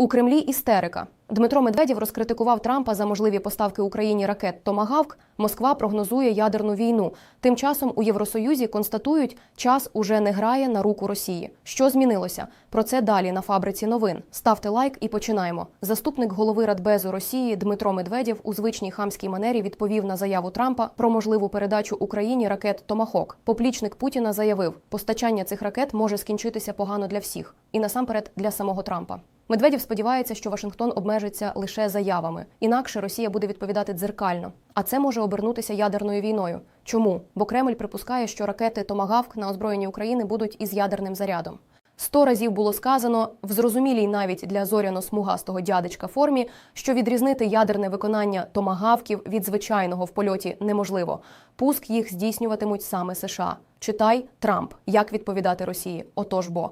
У Кремлі істерика. Дмитро Медведєв розкритикував Трампа за можливі поставки Україні ракет Томагавк. Москва прогнозує ядерну війну. Тим часом у Євросоюзі констатують, час уже не грає на руку Росії. Що змінилося? Про це далі на фабриці новин. Ставте лайк і починаємо. Заступник голови Радбезу Росії Дмитро Медведєв у звичній хамській манері відповів на заяву Трампа про можливу передачу Україні ракет Томахок. Поплічник Путіна заявив, постачання цих ракет може скінчитися погано для всіх, і насамперед для самого Трампа. Медведєв сподівається, що Вашингтон обмежиться лише заявами. Інакше Росія буде відповідати дзеркально. А це може обернутися ядерною війною. Чому? Бо Кремль припускає, що ракети Томагавк на озброєнні України будуть із ядерним зарядом. Сто разів було сказано в зрозумілій навіть для зоряно-смугастого дядечка формі, що відрізнити ядерне виконання томагавків від звичайного в польоті неможливо. Пуск їх здійснюватимуть саме США. Читай Трамп, як відповідати Росії. Отож бо.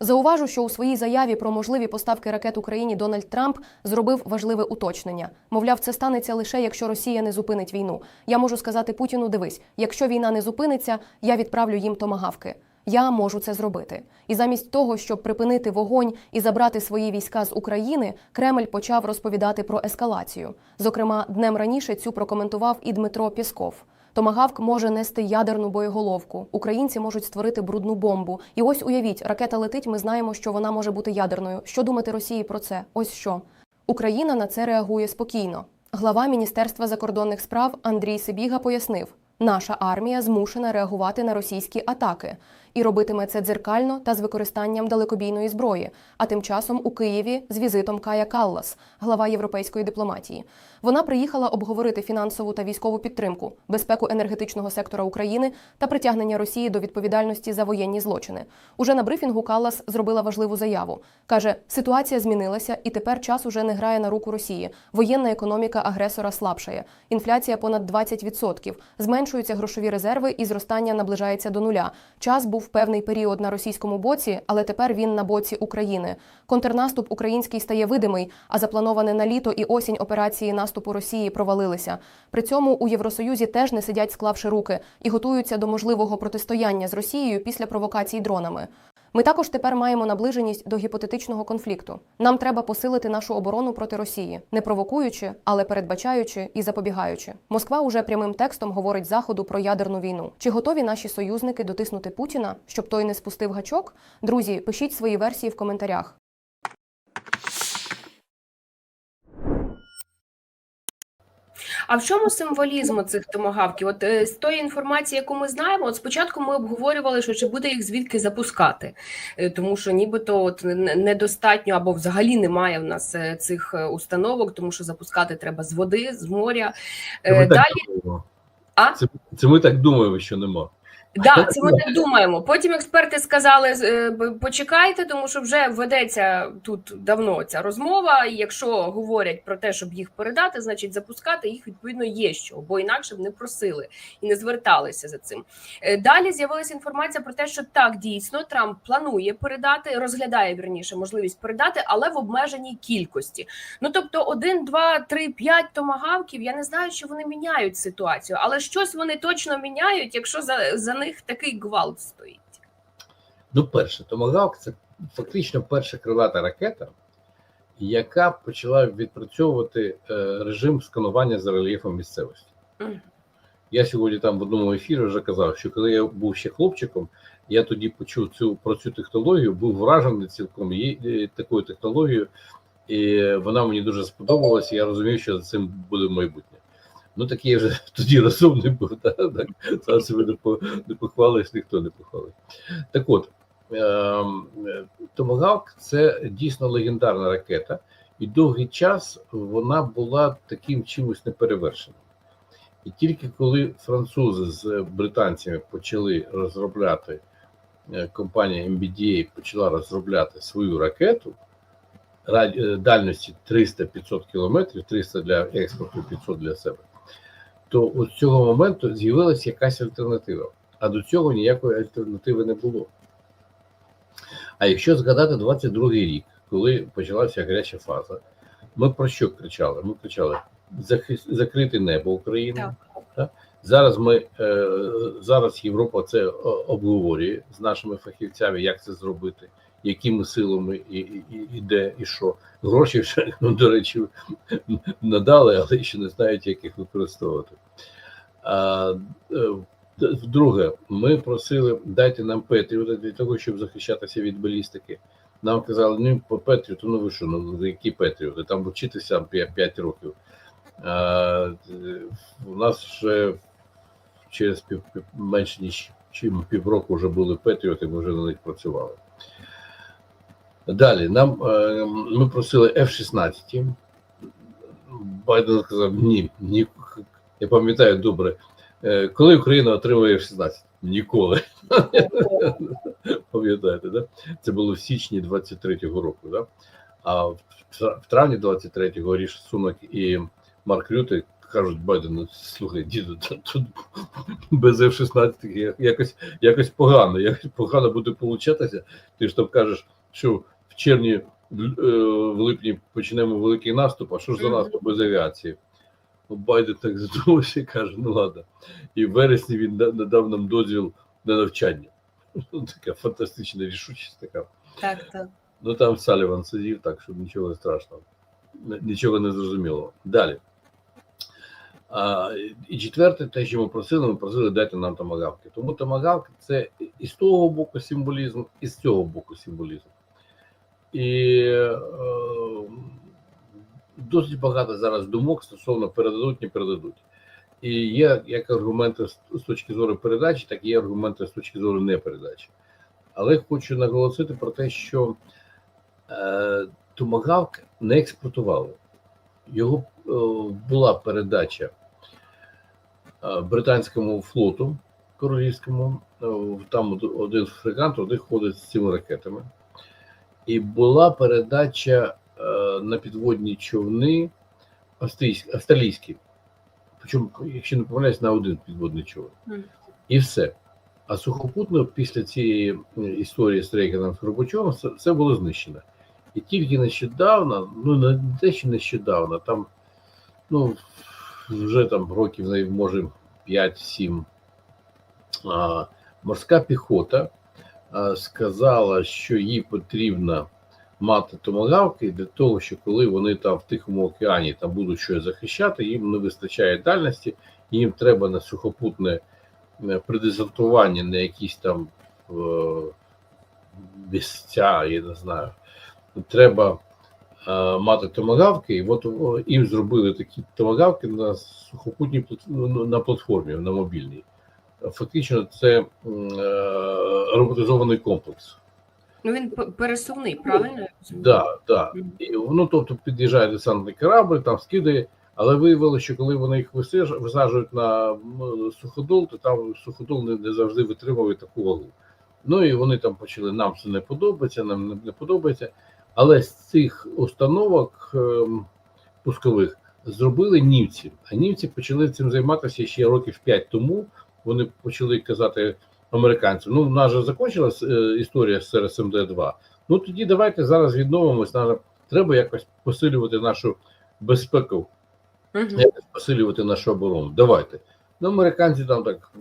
Зауважу, що у своїй заяві про можливі поставки ракет Україні Дональд Трамп зробив важливе уточнення. Мовляв, це станеться лише якщо Росія не зупинить війну. Я можу сказати Путіну: дивись, якщо війна не зупиниться, я відправлю їм томагавки. Я можу це зробити. І замість того, щоб припинити вогонь і забрати свої війська з України, Кремль почав розповідати про ескалацію. Зокрема, днем раніше цю прокоментував і Дмитро Пісков. Томагавк може нести ядерну боєголовку. Українці можуть створити брудну бомбу. І ось уявіть, ракета летить. Ми знаємо, що вона може бути ядерною. Що думати Росії про це? Ось що Україна на це реагує спокійно. Глава Міністерства закордонних справ Андрій Сибіга пояснив: наша армія змушена реагувати на російські атаки і робитиме це дзеркально та з використанням далекобійної зброї. А тим часом у Києві з візитом Кая Каллас, глава європейської дипломатії. Вона приїхала обговорити фінансову та військову підтримку, безпеку енергетичного сектора України та притягнення Росії до відповідальності за воєнні злочини. Уже на брифінгу Каллас зробила важливу заяву. каже: ситуація змінилася, і тепер час уже не грає на руку Росії. Воєнна економіка агресора слабшає. Інфляція понад 20%. Зменшуються грошові резерви і зростання наближається до нуля. Час був певний період на російському боці, але тепер він на боці України. Контрнаступ український стає видимий, а заплановане на літо і осінь операції наступу Росії провалилися. При цьому у Євросоюзі теж не сидять, склавши руки, і готуються до можливого протистояння з Росією після провокацій дронами. Ми також тепер маємо наближеність до гіпотетичного конфлікту. Нам треба посилити нашу оборону проти Росії, не провокуючи, але передбачаючи і запобігаючи. Москва уже прямим текстом говорить заходу про ядерну війну. Чи готові наші союзники дотиснути Путіна, щоб той не спустив гачок? Друзі, пишіть свої версії в коментарях. А в чому символізм цих томагавків? От е, з тої інформації, яку ми знаємо, от спочатку ми обговорювали, що чи буде їх звідки запускати, Е, тому що нібито от недостатньо або взагалі немає в нас е, цих установок, тому що запускати треба з води, з моря. Це ми Далі так. А? Це, це ми так думаємо, що нема. Да, це ми так думаємо. Потім експерти сказали: е, почекайте, тому що вже ведеться тут давно ця розмова. І якщо говорять про те, щоб їх передати, значить запускати їх відповідно є що, бо інакше б не просили і не зверталися за цим. Е, Далі з'явилася інформація про те, що так дійсно Трамп планує передати, розглядає вірніше можливість передати, але в обмеженій кількості. Ну тобто, один, два, три, п'ять томагавків. Я не знаю, чи вони міняють ситуацію, але щось вони точно міняють, якщо за, за них такий гвалт стоїть. Ну, перше, Томагавк це фактично перша крилата ракета, яка почала відпрацьовувати е, режим сканування за рельєфом місцевості. Мгм. Я сьогодні там в одному ефірі вже казав, що коли я був ще хлопчиком, я тоді почув цю про цю технологію, був вражений цілком її е, такою технологією, і вона мені дуже сподобалася. Я розумів, що за цим буде майбутнє. Ну такий я вже тоді розумний був, та, так сам себе не, похвалиш, ніхто не похвалить. Так от, ем, Томагавк це дійсно легендарна ракета, і довгий час вона була таким чимось неперевершеним. І тільки коли французи з британцями почали розробляти, е, компанія MBDA почала розробляти свою ракету е, дальності 300-500 кілометрів, 300 для експорту, 500 для себе, то от з цього моменту з'явилася якась альтернатива. А до цього ніякої альтернативи не було. А якщо згадати 22-й рік, коли почалася гаряча фаза, ми про що кричали? Ми кричали закрити небо України. Так. Так? Зараз ми е, зараз Європа це обговорює з нашими фахівцями, як це зробити, якими силами і, і, і- де, і що. Гроші вже, ну, до речі, надали, але ще не знають, як їх використовувати. А, е, друге, ми просили дайте нам Петріоти для того, щоб захищатися від балістики. Нам казали, ну по Петріоту, ну ви що, ну які Петріоти? Там вчитися 5 років. А, у нас вже через пів, менше ніж чим півроку вже були Петріоти, ми вже на них працювали. Далі нам е, ми просили F-16. Байден сказав: ні, ні. Я пам'ятаю добре, е, коли Україна отримує F-16? Ніколи. Пам'ятаєте, да? Це було в січні 23-го року, да? А в травні 23-го Ріш Сунок і Марк Рюте кажуть Байдену, слухай, діду, тут, без F-16 якось, якось погано, якось погано буде получатися. Ти ж там кажеш, що червні, в, е, в липні почнемо великий наступ, а що ж за наступ без авіації? Ну, Байден так задумався і каже, ну ладно. І в вересні він надав нам дозвіл на навчання. Ну, Така фантастична рішучість така. Так, так. Ну там Саліван сидів, так що нічого страшного, нічого не зрозуміло. Далі. А, і четверте, те, що ми просили, ми просили дати нам томагавки. Тому томагавки це і з того боку символізм, і з цього боку символізм. І е, досить багато зараз думок стосовно передадуть, не передадуть. І є як аргументи з точки зору передачі, так і є аргументи з точки зору непередачі. Але хочу наголосити про те, що е, Томагавк не експортували. Його е, була передача е, британському флоту королівському. Е, там один фрегат, один ходить з цими ракетами. І була передача е, на підводні човни австрійські, австралійські. Причому, якщо не помиляюсь, на один підводний човен. Мгм. І все. А сухопутно після цієї історії з Рейганом з Горбачовим це було знищено. І тільки нещодавно, ну не те, що нещодавно, там ну вже там років може 5-7, а, морська піхота сказала, що їй потрібно мати томагавки для того, що коли вони там в Тихому океані там будуть щось захищати, їм не вистачає дальності, їм треба на сухопутне е, предезертування на якісь там е, місця, я не знаю. Треба е, мати томагавки, і от їм зробили такі томагавки на сухопутній ну, на платформі, на мобільній. Фактично, це е, роботизований комплекс. Ну він пересувний, правильно? розумію? Да, да. І, ну, тобто під'їжджає десантний корабль, там скидає, але виявилося, що коли вони їх висаджують на суходол, то там суходол не, не завжди витримує таку вагу. Ну і вони там почали, нам це не подобається, нам не, не подобається. Але з цих установок ем, пускових зробили німці. А німці почали цим займатися ще років 5 тому. Вони почали казати американцям: ну, в нас же закінчилась е, історія з РСМД 2 Ну тоді давайте зараз відновимось. Нам треба якось посилювати нашу безпеку, якось посилювати нашу оборону. Давайте. Ну, американці там так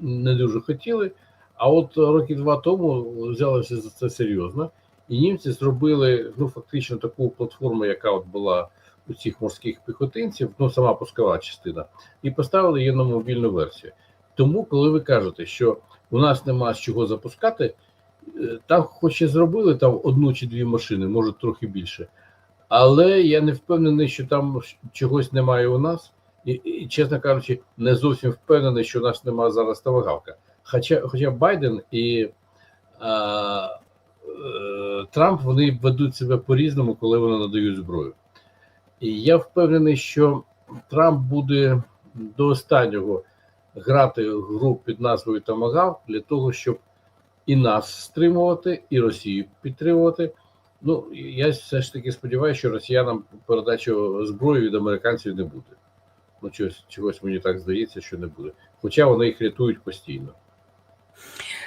не дуже хотіли. А от роки два тому взялися за це серйозно, і німці зробили ну фактично таку платформу, яка от була у цих морських піхотинців, ну сама пускова частина, і поставили її на мобільну версію. Тому, коли ви кажете, що у нас нема з чого запускати, е, там хоч і зробили там одну чи дві машини, може трохи більше. Але я не впевнений, що там чогось немає у нас, і, і чесно кажучи, не зовсім впевнений, що у нас немає зараз тавагавка. Хоча, хоча Байден і а, е, Трамп вони ведуть себе по-різному, коли вони надають зброю. І я впевнений, що Трамп буде до останнього грати гру під назвою Тамагав для того, щоб і нас стримувати, і Росію підтримувати. Ну, я все ж таки сподіваюся, що росіянам передачу зброї від американців не буде. Ну, чогось, чогось мені так здається, що не буде. Хоча вони їх рятують постійно.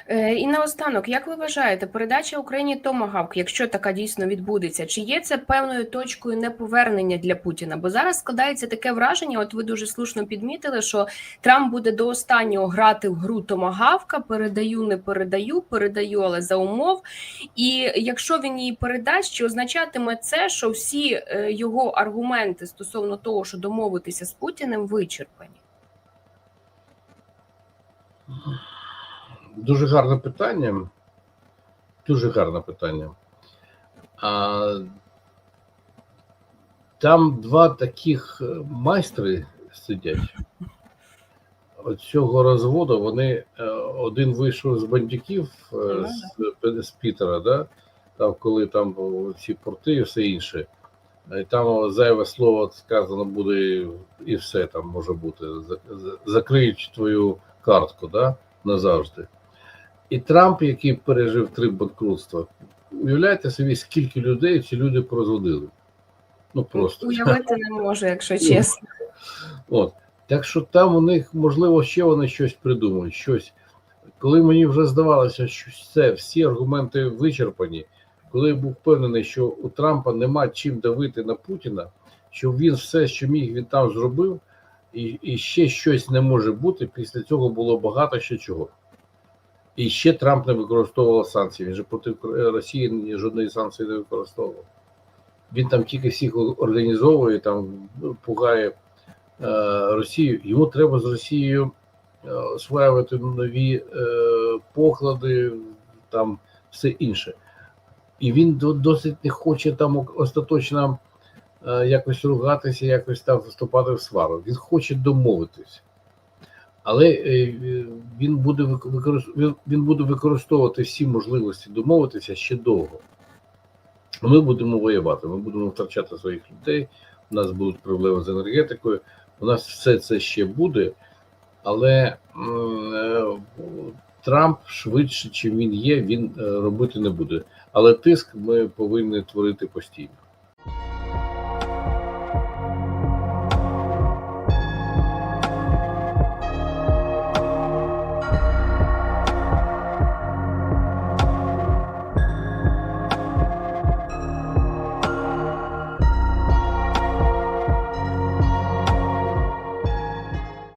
Е, І наостанок, як ви вважаєте, передача Україні Томагавк, якщо така дійсно відбудеться, чи є це певною точкою неповернення для Путіна? Бо зараз складається таке враження. От ви дуже слушно підмітили, що Трамп буде до останнього грати в гру Томагавка. Передаю, не передаю, передаю, але за умов. І якщо він її передасть, чи означатиме це, що всі е, його аргументи стосовно того, що домовитися з Путіним, вичерпані? Дуже гарне питання. Дуже гарне питання. А, там два таких е, майстри сидять. От цього розводу вони е, один вийшов з бандюків е, з, з Пітера, да? там, коли там ці порти і все інше. І там зайве слово сказано буде, і все там може бути. За- за- Закриють твою картку, да? назавжди. І Трамп, який пережив три банкрутства, уявляєте собі, скільки людей ці люди порозводили. Ну просто. Уявити не можу, якщо чесно. От. Так що там у них, можливо, ще вони щось придумають. Щось. Коли мені вже здавалося, що все, всі аргументи вичерпані, коли я був впевнений, що у Трампа нема чим давити на Путіна, що він все, що міг, він там зробив, і, і ще щось не може бути. Після цього було багато ще чого. І ще Трамп не використовував санкції. Він же проти Росії жодної санкції не використовував. Він там тільки всіх організовує, там ну, пугає е, Росію. Йому треба з Росією е, осваювати нові е, поклади, там все інше. І він досить не хоче там остаточно е, якось ругатися, якось там вступати в свару. Він хоче домовитись. Але е, е, він буде він- буде використовувати всі можливості домовитися ще довго. Ми будемо воювати, ми будемо втрачати своїх людей, у нас будуть проблеми з енергетикою, у нас все це ще буде, але е, Трамп швидше, чим він є, він робити не буде. Але тиск ми повинні творити постійно.